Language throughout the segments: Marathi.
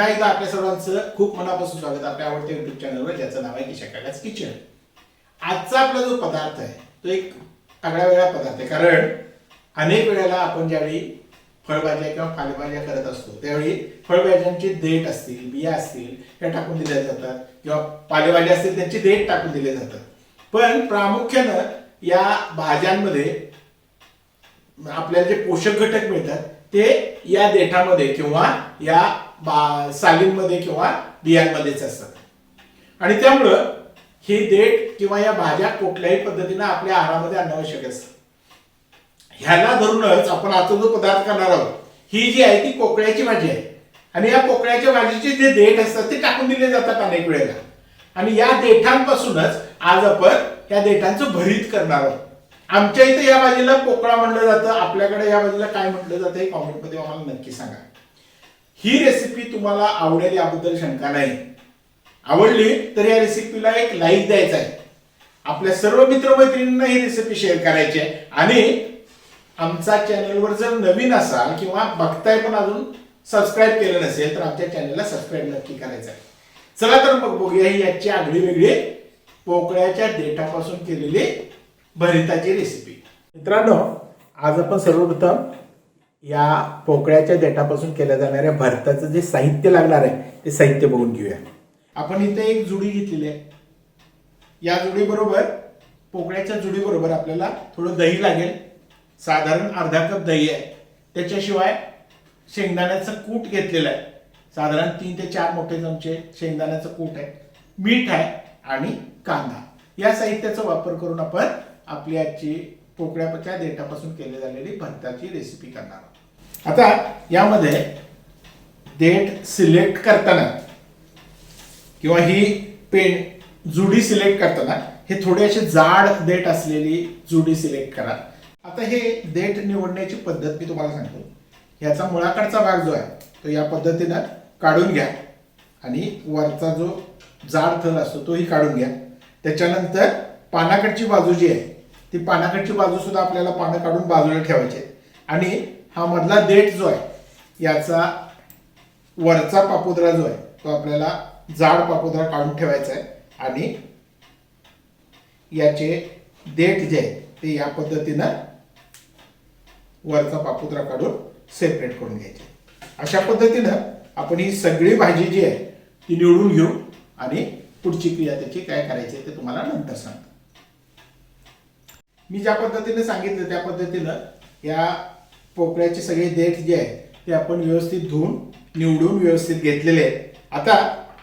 पुन्हा एकदा आपल्या सर्वांचं खूप मनापासून स्वागत. आपल्या आवडत्या युट्यूब चॅनलवर ज्याचं नाव आहे किशाकाकाच किचन आजचा आपला जो पदार्थ आहे तो एक आगळा वेगळा पदार्थ आहे. कारण अनेक वेळेला आपण ज्यावेळी फळभाज्या किंवा पालेभाज्या करत असतो त्यावेळी फळभाज्यांची देठ असतील बिया असतील त्या टाकून दिल्या जातात. किंवा पालेभाज्या असतील त्यांची देठ टाकून दिले जातात. पण प्रामुख्यानं या भाज्यांमध्ये आपल्याला जे पोषक घटक मिळतात ते या देठामध्ये किंवा या बा सालींमध्ये किंवा बियांमध्येच असतात. आणि त्यामुळं ही देठ किंवा या भाज्या कुठल्याही पद्धतीनं आपल्या आहारामध्ये आणणं आवश्यक असतं. ह्याला धरूनच आपण आता जो पदार्थ करणार आहोत. ही जी आहे ती कोकळ्याची भाजी आहे. आणि या कोकळ्याच्या भाजीचे जे देठ असतात ते टाकून दिले जातात अनेक वेळेला. आणि या देठांपासूनच आज आपण या देठांचं भरीत करणार आहोत. आमच्या इथे या भाजीला पोकळा म्हटलं जातं आपल्याकडे या भाजीला काय म्हटलं जातं हे कॉमेंटमध्ये आम्हाला नक्की सांगा. ही रेसिपी तुम्हाला आवडेल याबद्दल शंका नाही. आवडली तर या रेसिपीला एक लाईक द्यायचा आहे. आपल्या सर्व मित्रमैत्रिणींना ही रेसिपी शेअर करायची आहे. आणि आमचा चॅनलवर जर नवीन असाल किंवा बघताय पण अजून सबस्क्राईब केलं नसेल तर आमच्या चॅनलला सबस्क्राईब नक्की करायचं आहे. चला तर मग बघूया ही याची आगळी वेगळी पोकळ्याच्या देठापासून केलेली भरिताची रेसिपी मित्रांनो आज आपण सर्वप्रथम या पोकळ्याच्या देठापासून केल्या जाणाऱ्या भरताचं जे साहित्य लागणार आहे ते साहित्य बघून घेऊया. आपण इथे एक जुडी घेतलेली आहे. या जुडी बरोबर पोकळ्याच्या जुडी बरोबर आपल्याला थोडं दही लागेल. साधारण अर्धा कप दही आहे. त्याच्याशिवाय शेंगदाण्याचं कूट घेतलेलं आहे. साधारण तीन ते चार मोठे चमचे शेंगदाण्याचं कूट आहे. मीठ आहे आणि कांदा. या साहित्याचा वापर करून आपण आपली आजची पोकळ्याच्या देठापासून केली झालेली भरताची रेसिपी करणार आहोत. आता यामध्ये देठ सिलेक्ट करताना किंवा ही पेन जुडी सिलेक्ट करताना हे थोडे असे जाड देठ असलेली जुडी सिलेक्ट करा. आता हे देठ निवडण्याची पद्धत मी तुम्हाला सांगतो. ह्याचा मुळाकडचा भाग जो आहे तो या पद्धतीनं काढून घ्या. आणि वरचा जो जाड थर असतो तोही काढून घ्या. त्याच्यानंतर पानाकडची बाजू जी आहे ती पानाकडची बाजू सुद्धा आपल्याला पानं काढून बाजूला ठेवायची आणि हा मधला देठ जो आहे याचा वरचा पापुद्रा जो आहे तो आपल्याला जाड पापुद्रा काढून ठेवायचा आहे. आणि याचे देठ जे आहे ते या पद्धतीनं वरचा पापुद्रा काढून सेपरेट करून घ्यायचे. अशा पद्धतीनं आपण ही सगळी भाजी जी आहे ती निवडून घेऊ आणि पुढची क्रिया त्याची काय करायची आहे ते तुम्हाला नंतर सांगतो. मी ज्या पद्धतीने सांगितलं त्या पद्धतीनं या पोकळ्याचे सगळे देठ जे आहे ते आपण व्यवस्थित धुवून निवडून व्यवस्थित घेतलेले आहेत. आता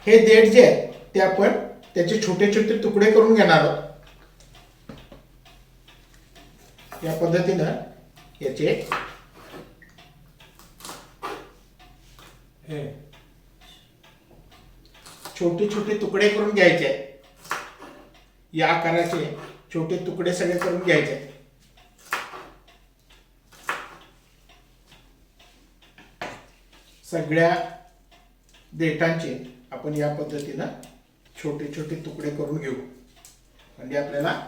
हे देठ जे आहे ते आपण त्याचे छोटे छोटे तुकडे करून घेणार आहोत. या पद्धतीनं याचे हे छोटे छोटे तुकडे करून घ्यायचे. या आकाराचे. छोटे तुकडे सगळे करून घ्यायचे. सगळ्या देठांचे आपण या पद्धतीनं छोटे छोटे तुकडे करून घेऊ. म्हणजे आपल्याला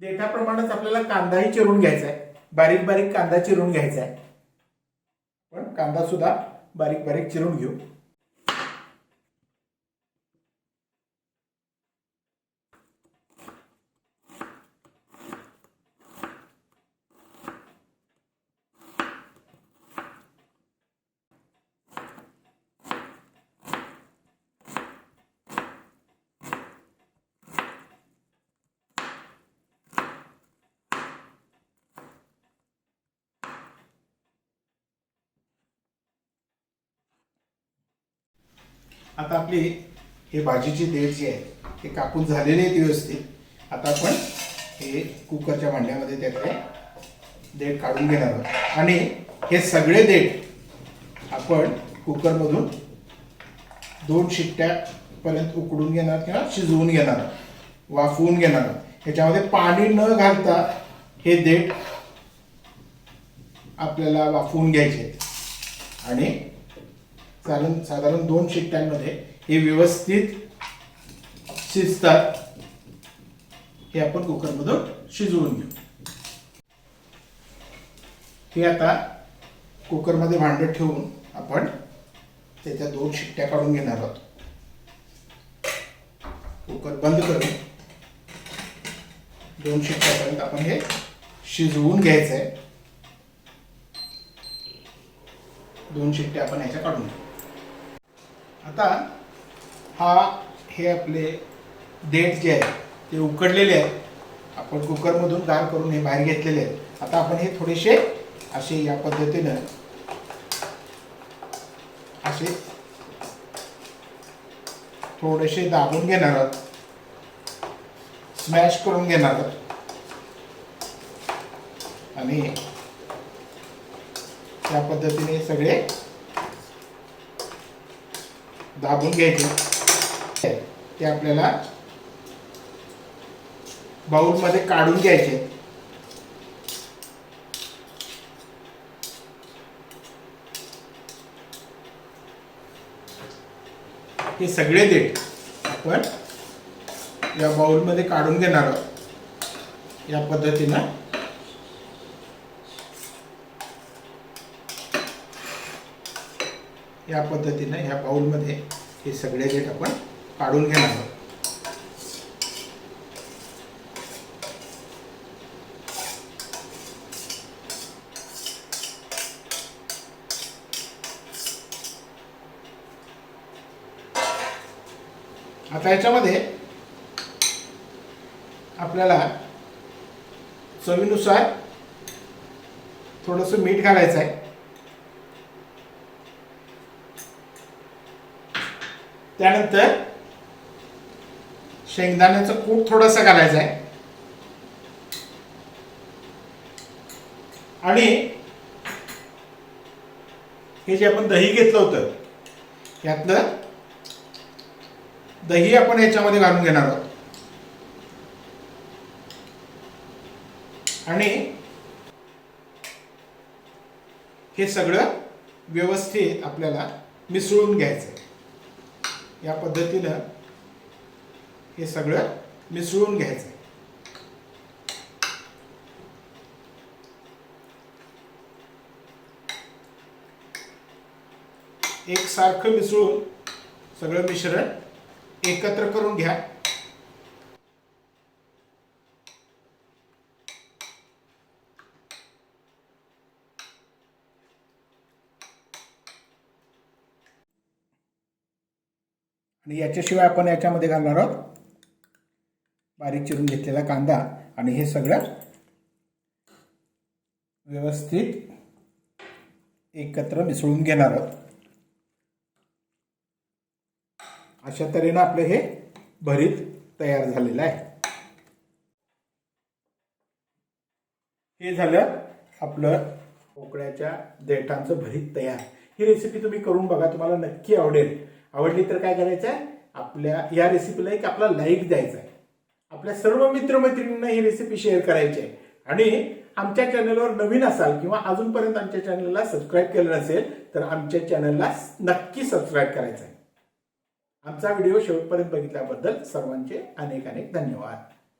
देठाप्रमाणेच आपल्याला कांदाही चिरून घ्यायचा आहे. बारीक बारीक कांदा चिरून घ्यायचा आहे. कांदासुद्धा बारीक बारीक चिरून घेऊ. आता आपली हे भाजीची देठ जी आहे ते कापून झालेली आहेत व्यवस्थित. आता आपण हे कुकरच्या भांड्यामध्ये त्यातले देठ काढून घेणार आहोत. आणि हे सगळे देठ आपण कुकरमधून दोन शिट्ट्यापर्यंत उकडून घेणार किंवा शिजवून घेणार वाफवून घेणार ह्याच्यामध्ये पाणी न घालता हे देठ आपल्याला वाफवून घ्यायचे आणि कारण साधारण दोन शिट्ट्यांमध्ये हे व्यवस्थित शिजतात. हे आपण कुकरमधून शिजवून घेऊ. हे आता कुकरमध्ये भांडं ठेवून आपण त्याच्या दोन शिट्ट्या काढून घेणार आहोत. कुकर बंद करून दोन शिट्ट्यापर्यंत आपण हे शिजवून घ्यायचं आहे दोन शिट्ट्या आपण ह्याच्या काढून घेऊ. आता हा हे आपले देठ जे आहे ते उकडलेले आहेत. आपण कुकरमधून गार करून हे बाहेर घेतलेले आहेत. आता आपण हे थोडेसे असे या पद्धतीनं असे थोडेसे दाबून घेणार आहोत. स्मॅश करून घेणार आहोत. आणि या पद्धतीने सगळे दाबून घ्यायचे. ते आपल्याला बाऊलमध्ये काढून घ्यायचे. हे सगळे देठ आपण या बाउलमध्ये काढून घेणार आहोत. या पद्धतीनं या पद्धतीनं ह्या बाऊलमध्ये हे सगळे देठ आपण काढून घेणार आहोत. आता याच्यामध्ये आपल्याला चवीनुसार थोडंसं मीठ घालायचं आहे. त्यानंतर शेंगदाण्याचं कूट थोडंसं घालायचं आहे आणि हे जे आपण दही घेतलं होतं यातलं दही आपण याच्यामध्ये घालून घेणार आहोत. आणि हे सगळं व्यवस्थित आपल्याला मिसळून घ्यायचं आहे या पद्धतीनं हे सगळं मिसळून घ्यायचं. एकसारखं मिसळून सगळं मिश्रण एकत्र करून घ्या. आणि याच्याशिवाय आपण याच्यामध्ये घालणार आहोत बारीक चिरून घेतलेला कांदा आणि हे सगळं व्यवस्थित एकत्र मिसळून घेणार आहोत. अशा तऱ्हेनं आपलं हे भरीत तयार झालेलं आहे. हे झालं आपलं पोकळ्याच्या देठांचं भरीत तयार. ही रेसिपी तुम्ही करून बघा तुम्हाला नक्की आवडेल. आवडली तर काय करायचं आहे आपल्या या रेसिपीला एक आपला लाईक द्यायचा आहे आपल्या सर्व मित्रमैत्रिणींना ही रेसिपी शेअर करायची आहे आणि आमच्या चॅनलवर नवीन असाल किंवा अजूनपर्यंत आमच्या चॅनलला सबस्क्राईब केलं नसेल तर आमच्या चॅनलला नक्की सबस्क्राईब करायचं आहे आमचा व्हिडिओ शेवटपर्यंत बघितल्याबद्दल सर्वांचे अनेक अनेक धन्यवाद.